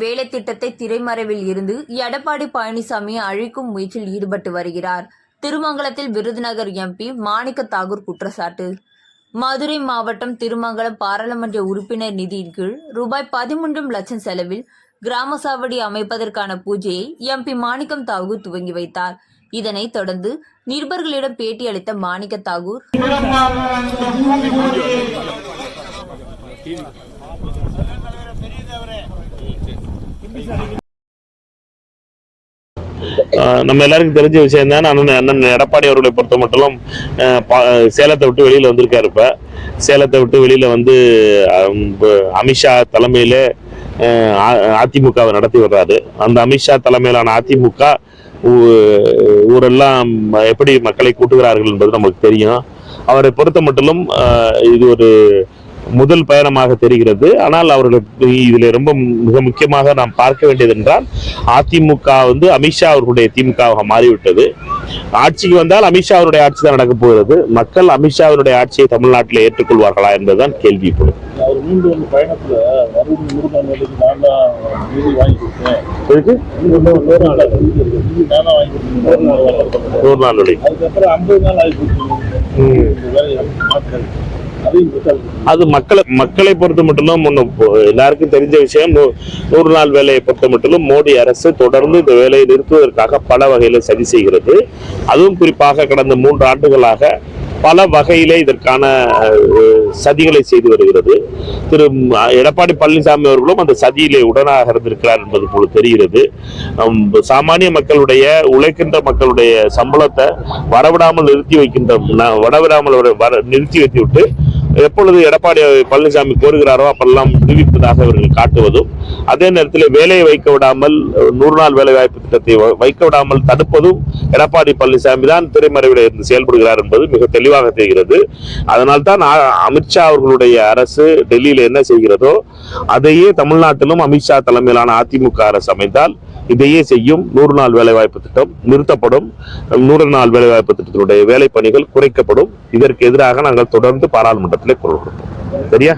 திட்டத்தை திரைமறைவில் இருந்து எடப்பாடி பழனிசாமி அழிக்கும் முயற்சியில் ஈடுபட்டு வருகிறார். திருமங்கலத்தில் விருதுநகர் எம்பி மாணிக்க தாகூர் குற்றச்சாட்டு. மதுரை மாவட்டம் திருமங்கலம் பாராளுமன்ற உறுப்பினர் நிதியின் கீழ் ரூபாய் பதிமூன்றும் லட்சம் செலவில் கிராம சாவடி அமைப்பதற்கான பூஜையை எம்பி மாணிக்கம் தாகூர் துவங்கி வைத்தார். இதனைத் தொடர்ந்து நிருபர்களிடம் பேட்டியளித்த மாணிக்க தாகூர் பெரியதவரே நம்ம எல்லாருக்கும் தெரிஞ்ச விஷயம் தான் அண்ணன் அண்ணன் எடப்பாடி அவர்களை பொறுத்த மட்டும் சேலத்தை விட்டு வெளியில வந்திருக்காரு இப்ப. சேலத்தை விட்டு வெளியில வந்து அமித்ஷா தலைமையில அதிமுகவை நடத்தி வர்றாரு. அந்த அமித்ஷா தலைமையிலான அதிமுக ஊரெல்லாம் எப்படி மக்களை கூட்டுகிறார்கள் என்பது நமக்கு தெரியும். அவரை பொறுத்த மட்டும் இது ஒரு முதல் பயணமாக தெரிகிறது. ஆனால் அவர்களுக்கு இதில் ரொம்ப மிக முக்கியமாக நாம் பார்க்க வேண்டியது என்றால் அதிமுக வந்து அமித்ஷா அவர்களுடைய திமுகவாக மாறிவிட்டது. ஆட்சிக்கு வந்தால் அமித்ஷா அவருடைய ஆட்சி தான் நடக்கப் போகிறது. மக்கள் அமித்ஷா அவருடைய ஆட்சியை தமிழ்நாட்டில் ஏற்றுக்கொள்வார்களா என்பதுதான் கேள்வி இப்பொழுது. நூறு நாள் அது மக்களை மக்களை பொறுத்த மட்டும் எல்லாருக்கும் தெரிஞ்ச விஷயம். நூ- நூறு நாள் வேலையை பொறுத்த மட்டும் மோடி அரசு தொடர்ந்து இந்த வேலையை நிறுத்துவதற்காக பல வகையில சதி செய்கிறது. அதுவும் குறிப்பாக கடந்த மூன்று ஆண்டுகளாக பல வகையிலே இதற்கான சதிகளை செய்து வருகிறது. திரு எடப்பாடி பழனிசாமி அவர்களும் அந்த சதியிலே உடனாக இருந்திருக்கிறார் என்பது போல தெரிகிறது. சாமானிய மக்களுடைய உழைக்கின்ற மக்களுடைய சம்பளத்தை வரவிடாமல் நிறுத்தி வைக்கின்ற வரவிடாமல் வர- நிறுத்தி வைத்து விட்டு எப்பொழுது எடப்பாடி பழனிசாமி கோருகிறாரோ அப்பெல்லாம் விடுவிப்பதாக இவர்கள் காட்டுவதும் அதே நேரத்தில் வேலையை வைக்க விடாமல் நூறு நாள் வேலை வாய்ப்பு திட்டத்தை வ- வைக்க விடாமல் தடுப்பதும் எடப்பாடி பழனிசாமி தான் திரைமறைவில் இருந்து செயல்படுகிறார் என்பது மிக தெளிவாக தெரிகிறது. அதனால்தான் தான் அமித்ஷா அவர்களுடைய அரசு டெல்லியில் என்ன செய்கிறதோ அதையே தமிழ்நாட்டிலும் அமித்ஷா தலைமையிலான அதிமுக அரசு அமைந்தால் இதையே செய்யும் நூறு நாள் வேலைவாய்ப்பு திட்டம் நிறுத்தப்படும். நூறு நாள் வேலைவாய்ப்பு திட்டத்தினுடைய வேலை பணிகள் குறைக்கப்படும். இதற்கு எதிராக நாங்கள் தொடர்ந்து பாராளுமன்றத்திலே குரல் கொடுப்போம். சரியா?